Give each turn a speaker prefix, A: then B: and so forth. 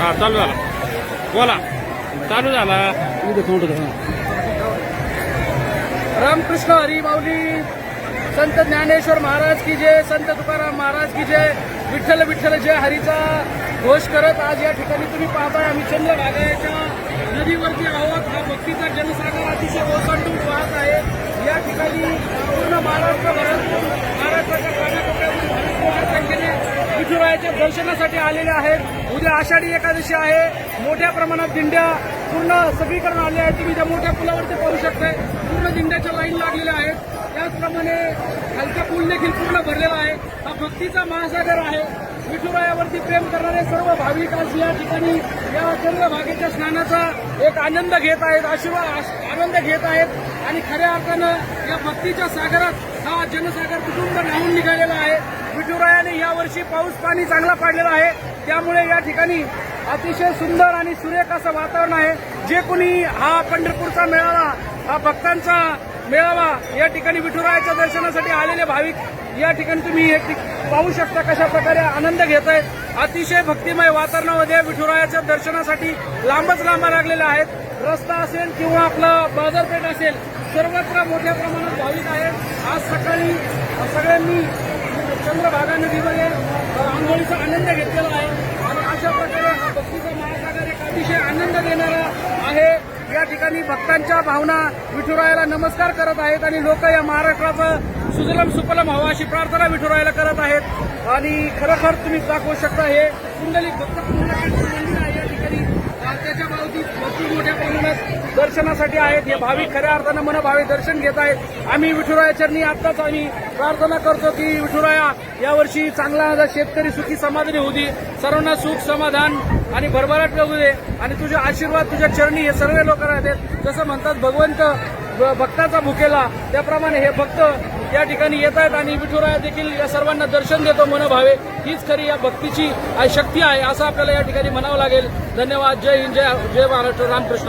A: हा चालू झाला. बोला. चालू झाला.
B: रामकृष्ण हरी माऊली संत ज्ञानेश्वर महाराज की जय संत तुकाराम महाराज की जय विठ्ठल विठ्ठल जय हरीचा घोष करत आज या ठिकाणी तुम्ही पाहताय. आम्ही चंद्रभागाच्या नदीवरती आहोत. हा भक्तीचा जनसागर अतिशय ओसंडून वाहत आहे. या ठिकाणी पूर्ण महाराष्ट्रभरातून महाराष्ट्राच्या कानाकोपऱ्यातून भाविक मोठ्या संख्येने विठुरायाच्या दर्शनासाठी आलेले आहेत. उद्या आषाढी एकादशी आहे. मोठ्या प्रमाणात दिंड्या पूर्ण सगळीकडून आल्या आहेत. तुम्ही त्या मोठ्या पुलावरती पाहू शकताय पूर्ण दिंड्याच्या लाईन लागलेल्या आहेत. त्याचप्रमाणे खालचा पूल देखील पूर्ण भरलेला आहे. हा भक्तीचा महासागर आहे. विठुरायावरती प्रेम करणारे सर्व भाविक आज या ठिकाणी या चंद्रभागेच्या स्नानाचा एक आनंद घेत आहेत आशीर्वाद आनंद घेत आहेत. आणि खऱ्या अर्थानं या भक्तीच्या सागरात हा जनसागर कुटुंब राहून निघालेला आहे. विठुरायाने यावर्षी पाऊस पाणी चांगला पाडलेला आहे. त्यामुळे या ठिकाणी अतिशय सुंदर आणि सुरेख असं वातावरण आहे. जे कोणी हा पंढरपूरचा मेळावा हा भक्तांचा मेळावा या ठिकाणी विठुरायाच्या दर्शनासाठी आलेले भाविक या ठिकाणी तुम्ही हे पाहू शकता कशा प्रकारे आनंद घेत आहेत अतिशय भक्तिमय वातावरणामध्ये विठुरायाच्या दर्शनासाठी लांबच लांब लागलेल्या आहेत. रस्ता असेल किंवा आपलं बाजारपेठ असेल सर्वत्र मोठ्या प्रमाणात भाविक आहेत. आज सकाळी सगळ्यांनी चंद्रभागा नदीमध्ये आंघोळीचा आनंद घेतलेला आहे. आणि अशा प्रकारे हा भक्तीचा महासागर एक अतिशय आनंद देणारा आहे. या ठिकाणी भक्तांच्या भावना विठुरायाला नमस्कार करत आहेत आणि लोक या महाराष्ट्राचं सुजलम सुफलम हवा अशी प्रार्थना विठुरायाला करत आहेत. आणि खरोखर तुम्ही दाखवू शकता हे कुंडलिक भक्त कुंडलिक मंदिर आहे या ठिकाणी अ, त्याच्या बाबतीत भरपूर मोठ्या प्रमाणात दर्शनासाठी आहेत. हे भाविक खऱ्या अर्थानं मनभावे दर्शन घेत आहेत. आम्ही विठुराया चरणी आत्ताच आम्ही प्रार्थना करतो की विठुराया यावर्षी चांगला माझा शेतकरी सुखी समाधानी होऊ दे. सर्वांना सुख समाधान आणि भरभराट लागू दे. आणि तुझे आशीर्वाद तुझ्या चरणी हे सर्व लोक राहतात. जसं म्हणतात भगवंत भ- भक्ताचा भुकेला त्याप्रमाणे हे भक्त या ठिकाणी येत आहेत आणि विठुराया देखील या सर्वांना दर्शन देतो मनभावे. हीच खरी या भक्तीची शक्ती आहे असं आपल्याला या ठिकाणी म्हणावं लागेल. धन्यवाद. जय हिंद जय जय महाराष्ट्र. रामकृष्ण